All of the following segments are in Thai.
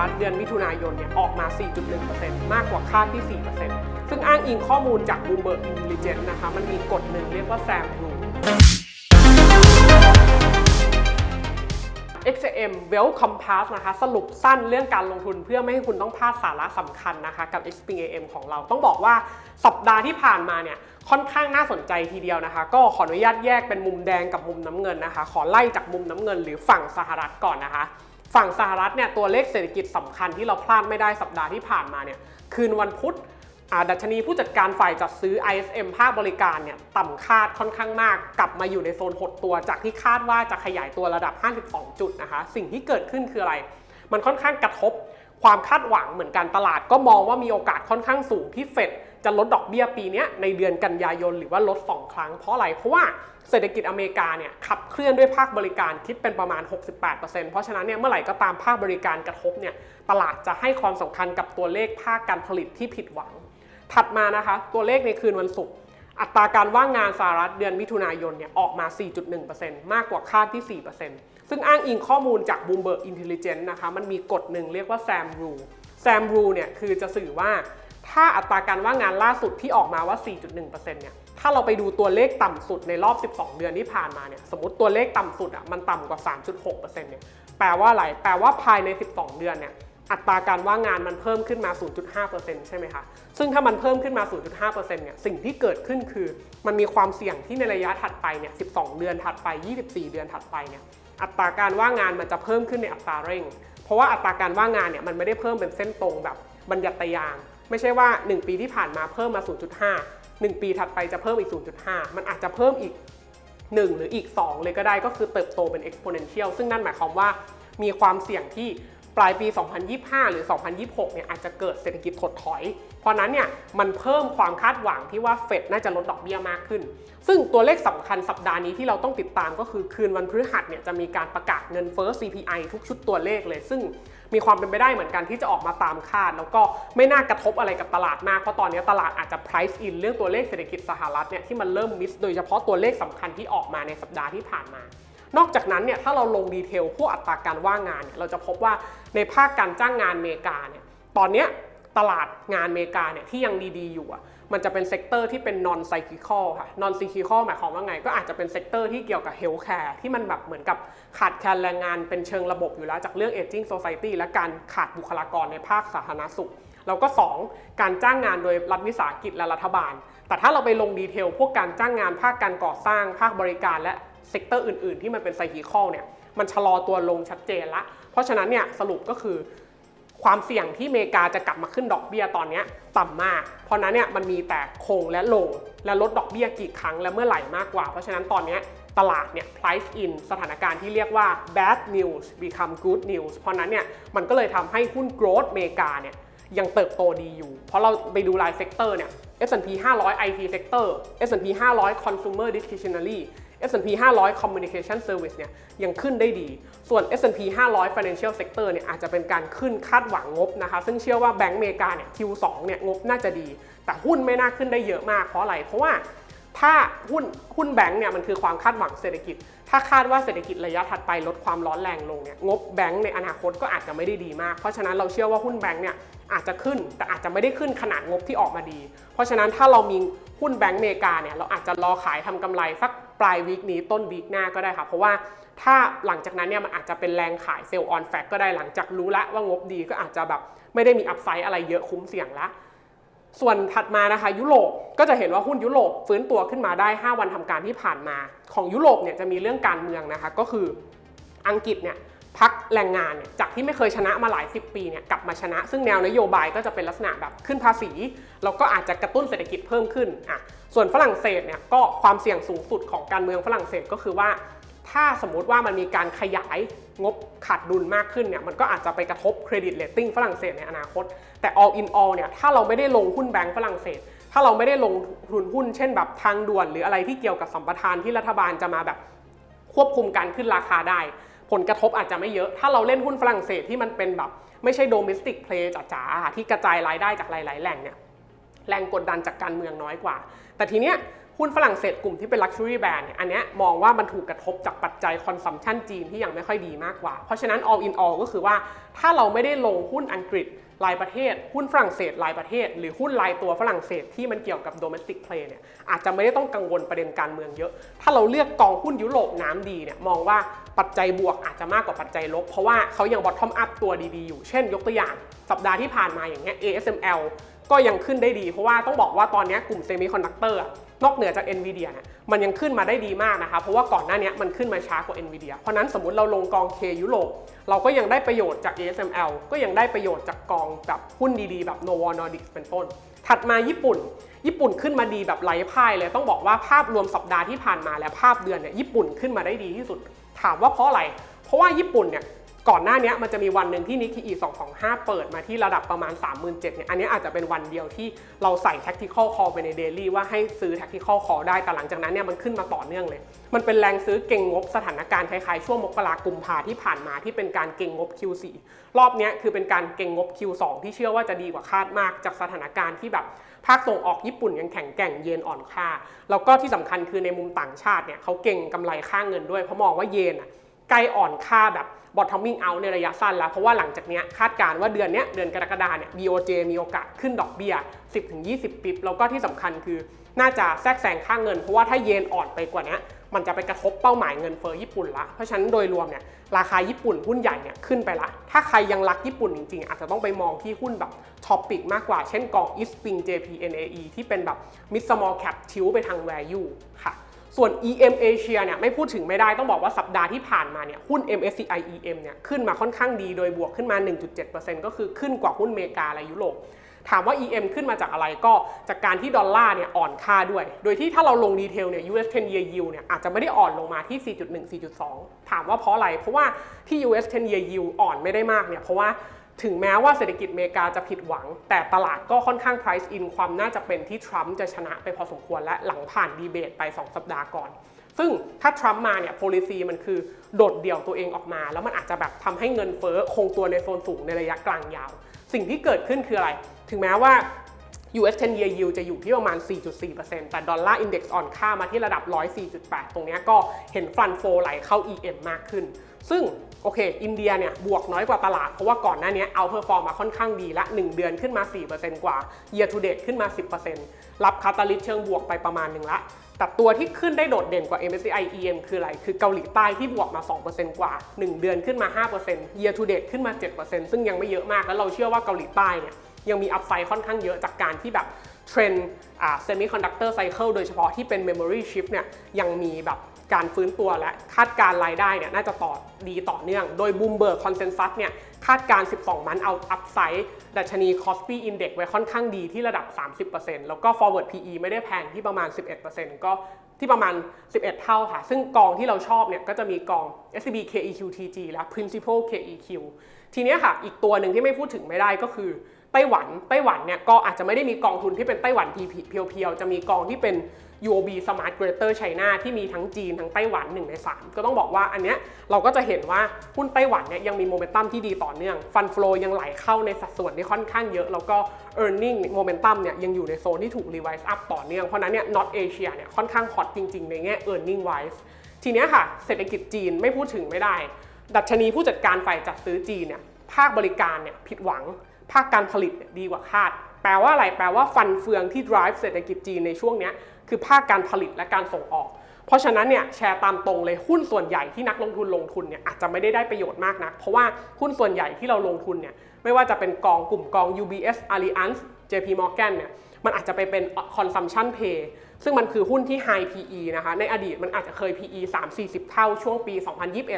รัฐเดือนมิถุนายนเนี่ยออกมา 4.1%มากกว่าคาดที่ 4%ซึ่งอ้างอิงข้อมูลจาก Bloomberg Intelligence นะคะ มันมีกฎหนึ่งเรียกว่า SAM Rule XM Well Compass นะคะ สรุปสั้นเรื่องการลงทุนเพื่อไม่ให้คุณต้องพลาดสาระสำคัญนะคะกับ XPAM ของเราต้องบอกว่าสัปดาห์ที่ผ่านมาเนี่ยค่อนข้างน่าสนใจทีเดียวนะคะ ก็ขออนุญาตแยกเป็นมุมแดงกับมุมน้ำเงินนะคะ ขอไล่จากมุมน้ำเงินหรือฝั่งสหรัฐก่อนนะคะ ฝั่งสหรัฐเนี่ยตัวเลขเศรษฐกิจสำคัญที่เราพลาดไม่ได้สัปดาห์ที่ผ่านมาเนี่ยคืนวันพุธดัชนีผู้จัดการฝ่ายจัดซื้อ ISM ภาคบริการเนี่ยต่ำคาดค่อนข้างมาก กลับมาอยู่ในโซนหดตัวจากที่คาดว่าจะขยายตัวระดับ 52 จุดนะคะ สิ่งที่เกิดขึ้นคืออะไร มันค่อนข้างกระทบความคาดหวังเหมือนกันตลาดก็มองว่ามีโอกาสค่อนข้างสูงที่เฟด จะลดดอกเบี้ยปีนี้ในเดือนกันยายนหรือว่าลด 2 ครั้งเพราะอะไร เพราะว่าเศรษฐกิจอเมริกาเนี่ยขับเคลื่อนด้วยภาคบริการคิดเป็นประมาณ 68%เพราะฉะนั้นเนี่ยเมื่อไหร่ก็ตามภาคบริการกระทบเนี่ยตลาดจะให้ความสำคัญกับตัวเลขภาคการผลิตที่ผิดหวัง ถัดมานะคะตัวเลขในคืนวันศุกร์อัตราการว่างงานสหรัฐเดือนมิถุนายนเนี่ยออกมา 4.1%มากกว่าคาดที่ 4%ซึ่งอ้างอิงข้อมูลจาก Bloomberg Intelligence นะคะมันมีกฎหนึ่งเรียกว่า SAM Rule SAM Rule เนี่ยคือจะสื่อว่า ถ้าอัตราการว่างงานล่าสุดที่ออกมาว่า 4.1%เนี่ย ถ้าเราไปดูตัวเลขต่ำสุดในรอบ 12 เดือนที่ผ่านมาเนี่ย สมมติตัวเลขต่ำสุดอะมันต่ำกว่า 3.6%เนี่ย แปลว่าอะไร แปลว่าภายใน 12 เดือนเนี่ย อัตราการว่างงานมันเพิ่มขึ้นมา 0.5%ใช่ไหมคะ ซึ่งถ้ามันเพิ่มขึ้นมา 0.5%เนี่ย สิ่งที่เกิดขึ้นคือ มันมีความเสี่ยงที่ในระยะถัดไปเนี่ย 12 เดือนถัดไป 24 เดือนถัดไปเนี่ย อัตราการว่างงานมันจะเพิ่มขึ้นในอัตราเร่ง เพราะว่าอัตราการว่างงานเนี่ยมันไม่ได้เพิ่มเป็นเส้นตรงแบบบัญญัตยาง ไม่ใช่ว่า 1 ปีที่ผ่านมาเพิ่มมา 0.5 1 ปีถัดไปจะเพิ่มอีก 0.5 มันอาจจะเพิ่มอีก 1 หรืออีก 2 เลยก็ได้ก็คือเติบโตเป็น exponential ซึ่งนั่นหมายความว่ามีความเสี่ยงที่ ลายปี 2025 หรือ 2026 เนี่ยอาจจะเกิดเศรษฐกิจถดถอย เพราะนั้นเนี่ยมันเพิ่มความคาดหวังที่ว่าเฟดน่าจะลดดอกเบี้ยมากขึ้น ซึ่งตัวเลขสำคัญสัปดาห์นี้ที่เราต้องติดตามก็คือคืนวันพฤหัสเนี่ยจะมีการประกาศเงินเฟ้อ CPI ทุกชุดตัวเลขเลย ซึ่งมีความเป็นไปได้เหมือนกันที่จะออกมาตามคาด แล้วก็ไม่น่ากระทบอะไรกับตลาดมาก เพราะตอนนี้ตลาดอาจจะ price in เรื่องตัวเลขเศรษฐกิจสหรัฐเนี่ยที่มันเริ่มมิสโดยเฉพาะตัวเลขสำคัญที่ออกมาในสัปดาห์ที่ผ่านมา นอกจากนั้นเนี่ยถ้าเราลงดีเทลพวกอัตราการว่างงานเนี่ยเราจะพบว่าในภาคการจ้างงานอเมริกาเนี่ยตอนเนี้ยตลาดงานอเมริกาเนี่ยที่ยังดีๆอยู่อะมันจะเป็นเซกเตอร์ที่เป็น non cyclical ค่ะ non cyclical หมายความว่าไง ก็อาจจะเป็นเซกเตอร์ที่เกี่ยวกับ healthcare ที่มันแบบเหมือนกับขาดแคลนแรงงานเป็นเชิงระบบอยู่แล้ว จากเรื่อง aging society และการขาดบุคลากรในภาคสาธารณสุข แล้วก็ 2 การจ้างงานโดยรัฐวิสาหกิจและรัฐบาล แต่ถ้าเราไปลงดีเทลพวกการจ้างงานภาคการก่อสร้างภาคบริการและ เซกเตอร์อื่นๆ ที่มันเป็นไซคิคอลเนี่ยมันชะลอตัวลงชัดเจนละ เพราะฉะนั้นเนี่ยสรุปก็คือ ความเสี่ยงที่อเมริกาจะกลับมาขึ้นดอกเบี้ยตอนนี้ต่ำมาก เพราะนั้นเนี่ยมันมีแต่คงและลงและลดดอกเบี้ยกี่ครั้งและเมื่อไหร่มากกว่า เพราะฉะนั้นตอนนี้ตลาดเนี่ย price in สถานการณ์ที่เรียกว่า bad news become good news เพราะนั้นเนี่ยมันก็เลยทำให้หุ้น growth อเมริกาเนี่ยยังเติบโตดีอยู่ เพราะเราไปดูรายเซกเตอร์เนี่ย S&P 500 IT sector S&P 500 consumer discretionary S&P 500 communication service เนี่ยยังขึ้นได้ดี ส่วน S&P 500 financial sector เนี่ยอาจจะเป็นการขึ้นคาดหวังงบนะคะ ซึ่งเชื่อว่าแบงก์อเมริกาเนี่ย Q2 เนี่ยงบน่าจะดี แต่หุ้นไม่น่าขึ้นได้เยอะมากเพราะอะไร เพราะว่าถ้าหุ้นหุ้นแบงก์เนี่ยมันคือความคาดหวังเศรษฐกิจ ถ้าคาดว่าเศรษฐกิจระยะถัดไปลดความร้อนแรงลงเนี่ยงบแบงก์ในอนาคตก็อาจจะไม่ได้ดีมาก เพราะฉะนั้นเราเชื่อว่าหุ้นแบงก์เนี่ย อาจจะขึ้นแต่อาจจะไม่ได้ขึ้นขนาดงบที่ออกมาดี เพราะฉะนั้นถ้าเรามีหุ้นแบงก์เมกาเนี่ยเราอาจจะรอขายทำกำไรสักปลายวีคนี้ต้นวีคหน้าก็ได้ค่ะเพราะว่าถ้าหลังจากนั้นเนี่ยมันอาจจะเป็นแรงขายเซลล์ออนแฟกก็ได้หลังจากรู้แล้วว่างบดีก็อาจจะแบบไม่ได้มีอัพไซด์อะไรเยอะคุ้มเสี่ยงละส่วนถัดมานะคะ ยุโรปก็จะเห็นว่าหุ้นยุโรปฟื้นตัวขึ้นมาได้ 5 วันทำการที่ผ่านมา ของยุโรปเนี่ยจะมีเรื่องการเมืองนะคะ ก็คืออังกฤษเนี่ย พักแรงงานเนี่ยจากที่ไม่เคยชนะมาหลาย 10 ปีเนี่ยกลับมาชนะ ซึ่งแนวนโยบายก็จะเป็นลักษณะแบบขึ้นภาษีแล้วก็อาจจะกระตุ้นเศรษฐกิจเพิ่มขึ้นอะส่วนฝรั่งเศสเนี่ยก็ความเสี่ยงสูงสุดของการเมืองฝรั่งเศสก็คือว่า ถ้าสมมติว่ามันมีการขยายงบขาดดุลมากขึ้นเนี่ยมันก็อาจจะไปกระทบเครดิตเ a ตติ้งฝรั่งเศสในอนาคต แต่ all in all เนี่ยถ้าเราไม่ได้ลงหุ้นแบงก์ฝรั่งเศส ถ้าเราไม่ได้ลงทุนหุ้นเช่นแบบทางด่วน หรืออะไรที่เกี่ยวกับสัมปทานที่รัฐบาลจะมาแบบควบคุมการขึ้นราคาได้ ผลกระทบอาจจะไม่เยอะ ถ้าเราเล่นหุ้นฝรั่งเศสที่มันเป็นแบบ ไม่ใช่โดเมสติกเพลย์จ๋าๆที่กระจายรายได้จากหลาย ๆ แหล่งเนี่ยแรงกดดันจากการเมืองน้อยกว่า แต่ทีเนี้ยหุ้นฝรั่งเศสกลุ่มที่เป็น Luxury Brand เนี่ยอันเนี้ยมองว่ามันถูกกระทบจากปัจจัยคอนซัมชันจีนที่ยังไม่ค่อยดีมากกว่า เพราะฉะนั้น all in all ก็คือว่าถ้าเราไม่ได้ลงหุ้นอังกฤษ รายประเทศ หุ้นฝรั่งเศสรายประเทศ หรือหุ้นรายตัวฝรั่งเศสที่มันเกี่ยวกับ domestic play เนี่ยอาจจะไม่ได้ต้องกังวลประเด็นการเมืองเยอะ ถ้าเราเลือกกองหุ้นยุโรปน้ำดีเนี่ยมองว่าปัจจัยบวกอาจจะมากกว่าปัจจัยลบ เพราะว่าเขายัง bottom up ตัวดีๆอยู่ เช่นยกตัวอย่างสัปดาห์ที่ผ่านมาอย่างเงี้ย ASML ก็ยังขึ้นได้ดี เพราะว่าต้องบอกว่าตอนนี้กลุ่มเซมิคอนดักเตอร์นอกเหนือจาก NVIDIA เนี่ยมันยังขึ้นมาได้ดีมากนะคะเพราะว่าก่อนหน้านี้มันขึ้นมาช้ากว่า NVIDIA เพราะนั้นสมมติเราลงกอง K ยุโรปเราก็ยังได้ประโยชน์จาก ASML ก็ยังได้ประโยชน์จากกองแบบหุ้นดีๆ แบบ Novo Nordisk เป็นต้น ถัดมาญี่ปุ่น ญี่ปุ่นขึ้นมาดีแบบไร้พ่ายเลย ต้องบอกว่าภาพรวมสัปดาห์ที่ผ่านมาและภาพเดือนเนี่ยญี่ปุ่นขึ้นมาได้ดีที่สุด ถามว่าเพราะอะไร เพราะว่าญี่ปุ่นเนี่ย ก่อนหน้านี้มันจะมีวันหนึ่งที่นิก k อี225 เปิดมาที่ระดับประมาณ 37,000เนี่ยอันนี้อาจจะเป็นวันเดียวที่เราใส่ tactical call ไปใน daily ว่าให้ซื้อ tactical call ได้แต่หลังจากนั้นเนี่ยมันขึ้นมาต่อเนื่องเลย มันเป็นแรงซื้อเก่งงบสถานการณ์คล้ายๆ ช่วงมกรากุมภาที่ผ่านมาที่เป็นการเก่งงบ Q4 รอบนี้คือเป็นการเก่งงบ Q2 ที่เชื่อว่าจะดีกว่าคาดมากจากสถานการณ์ที่แบบภาคส่งออกญี่ปุ่นยังแข็งแกร่งเยนอ่อนค่า แล้วก็ที่สำคัญคือในมุมต่างชาติเนี่ยเขาเก่งกำไรค่าเงินด้วยเพราะมองว่าเยนอะ ใกล้อ่อนค่าแบบ bottoming out ในระยะสั้นแล้ว เพราะว่าหลังจากนี้คาดการณ์ว่าเดือนนี้เดือนกรกฎาเนี่ย BOJ มีโอกาสขึ้นดอกเบี้ย 10-20 ปิบแล้วก็ที่สำคัญคือน่าจะแทรกแซงค่าเงิน เพราะว่าถ้าเยนอ่อนไปกว่านี้มันจะไปกระทบเป้าหมายเงินเฟ้อญี่ปุ่นละ เพราะฉะนั้นโดยรวมเนี่ยราคาญี่ปุ่นหุ้นใหญ่เนี่ยขึ้นไปละ ถ้าใครยังรักญี่ปุ่นจริงๆ อาจจะต้องไปมองที่หุ้นแบบท็อปปิกมากกว่า เช่นกอง e s p r i n g JPNAE ที่เป็นแบบ mid small cap ทิวไปทาง value ค่ะ ส่วน EM Asia เนี่ยไม่พูดถึงไม่ได้ต้องบอกว่าสัปดาห์ที่ผ่านมาเนี่ยหุ้น MSCI EM เนี่ยขึ้นมาค่อนข้างดีโดยบวกขึ้นมา 1.7%ก็คือขึ้นกว่าหุ้นเมกาและยุโรปถามว่า EM ขึ้นมาจากอะไรก็จากการที่ดอลลาร์เนี่ยอ่อนค่าด้วย โดยที่ถ้าเราลงดีเทลเนี่ย US 10 year yield เนี่ยอาจจะไม่ได้อ่อนลงมาที่ 4.1 4.2 ถามว่าเพราะอะไร เพราะว่าที่ US 10 year yield อ่อนไม่ได้มากเนี่ยเพราะว่า ถึงแม้ว่าเศรษฐกิจอเมริกาจะผิดหวัง แต่ตลาดก็ค่อนข้าง price in ความน่าจะเป็นที่ทรัมป์จะชนะไปพอสมควรและหลังผ่านดีเบตไป 2 สัปดาห์ก่อน ซึ่งถ้าทรัมป์มาเนี่ย policy มันคือโดดเดี่ยวตัวเองออกมา แล้วมันอาจจะแบบทำให้เงินเฟ้อคงตัวในโซนสูงในระยะกลางยาว สิ่งที่เกิดขึ้นคืออะไร ถึงแม้ว่า US 10 year yield จะอยู่ที่ประมาณ 4.4%แต่ดอลลาร์อินเด็กซ์อ่อนค่ามาที่ระดับ 104.8 ตรงนี้ก็เห็นฟันโฟไหลเข้า EM มากขึ้น ซึ่งโอเค อินเดียเนี่ยบวกน้อยกว่าตลาด เพราะว่าก่อนหน้านี้เอาเพอร์ฟอร์มมาค่อนข้างดีละ 1 เดือนขึ้นมา 4%กว่า year to date ขึ้นมา 10%รับคาตาลิสเชิงบวกไปประมาณหนึ่งละแต่ตัวที่ขึ้นได้โดดเด่นกว่า MSCI EM คืออะไร คือเกาหลีใต้ที่บวกมา 2%กว่า 1 เดือนขึ้นมา 5% year to date ขึ้นมา 7%ซึ่งยังไม่เยอะมาก แล้วเราเชื่อว่าเกาหลีใต้เนี่ย ยังมีอัพไซด์ค่อนข้างเยอะจากการที่แบบเทรนด์เซมิคอนดักเตอร์ไซเคิลโดยเฉพาะที่เป็น Memory Chip เนี่ยยังมีแบบการฟื้นตัวและคาดการรายได้เนี่ยน่าจะต่อดีต่อเนื่อง โดย Bloomberg Consensus เนี่ยคาดการ 12 มันเอาอัพไซด์ดัชนี Kospi Index ไว้ค่อนข้างดีที่ระดับ 30%แล้วก็ forward PE ไม่ได้แพงที่ประมาณ 11%ก็ที่ประมาณ 11 เท่าค่ะ ซึ่งกองที่เราชอบเนี่ยก็จะมีกอง SCB KEQTG และ Principal KEQ ทีนี้ค่ะ อีกตัวหนึ่งที่ไม่พูดถึงไม่ได้ก็คือ ไต้หวันไต้หวันเนี่ยก็อาจจะไม่ได้มีกองทุนที่เป็นไต้หวัน PP เพียวๆ จะมีกองที่เป็น UOB Smart Greater China ที่มีทั้งจีนทั้งไต้หวัน1ใน 3 ก็ต้องบอกว่าอันเนี้ยเราก็จะเห็นว่าหุ้นไต้หวันเนี่ยยังมีโมเมนตัมที่ดีต่อเนื่องฟันฟลอยังไหลเข้าในสัดส่วนที่ค่อนข้างเยอะ แล้วก็ e a r n i n g โมเมนตัมเนี่ยยังอยู่ในโซนที่ถูก revise up ต่อเนื่อง เพราะนั้นเนี่ย Not Asia เนี่ยค่อนข้างฮอตจริงๆ ในแง่ e a r n i n g wise ทีเนี้ยค่ะเศรษฐกิจจีนไม่พูดถึงไม่ได้ ดัชนีผู้จัดการฝ่ายจัดซื้อจีนเนี่ยภาคบริการเนี่ยผิดหวัง ภาคการผลิตดีกว่าคาด แปลว่าอะไร แปลว่าฟันเฟืองที่ drive เศรษฐกิจจีนในช่วงนี้คือภาคการผลิตและการส่งออก เพราะฉะนั้นเนี่ยแชร์ตามตรงเลยหุ้นส่วนใหญ่ที่นักลงทุนลงทุนเนี่ยอาจจะไม่ได้ได้ประโยชน์มากนัก เพราะว่าหุ้นส่วนใหญ่ที่เราลงทุนเนี่ยไม่ว่าจะเป็นกองกลุ่มกอง UBS Allianz JP Morgan เนี่ยมันอาจจะไปเป็น consumption pay ซึ่งมันคือหุ้นที่ high PE นะคะ ในอดีตมันอาจจะเคย PE 3-40 เท่าช่วงปี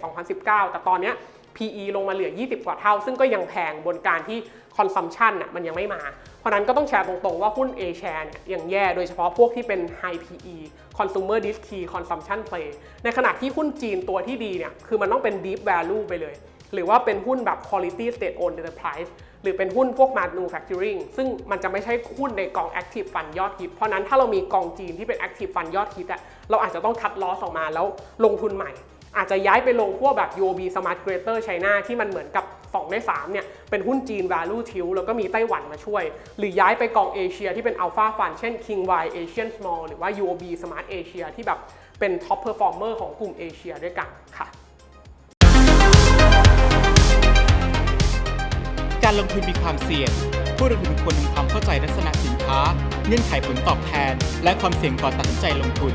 2021-2019 แต่ตอนเนี้ย PE ลงมาเหลือ 20 กว่าเท่า ซึ่งก็ยังแพงบนการที่ consumption น่ะมันยังไม่มา เพราะนั้นก็ต้องแชร์ตรงๆว่าหุ้น A share เนี่ยยังแย่โดยเฉพาะพวกที่เป็น high PE consumer dis key consumption play ในขณะที่หุ้นจีนตัวที่ดีเนี่ยคือมันต้องเป็น deep value ไปเลย หรือว่าเป็นหุ้นแบบ quality state owned enterprise หรือเป็นหุ้นพวก manufacturing ซึ่งมันจะไม่ใช่หุ้นในกอง active fund ยอดฮิต เพราะนั้นถ้าเรามีกองจีนที่เป็น active fund ยอดฮิตอะเราอาจจะต้องคัดลอสออกมาแล้วลงทุนใหม่ อาจจะย้ายไปลงพวกแบบ UOB Smart Greater China ที่มันเหมือนกับ 2 ใน3เนี่ยเป็นหุ้นจีน value tilt แล้วก็มีไต้หวันมาช่วย หรือย้ายไปกองเอเชียที่เป็น alpha fund เช่น King Y Asian Small หรือว่า UOB Smart Asia ที่แบบเป็น top performer ของกลุ่มเอเชียด้วยกันค่ะการลงทุนมีความเสี่ยง ผู้ลงทุนควรทำความเข้าใจลักษณะสินค้า เงื่อนไขผลตอบแทน และความเสี่ยงก่อนตัดสินใจลงทุน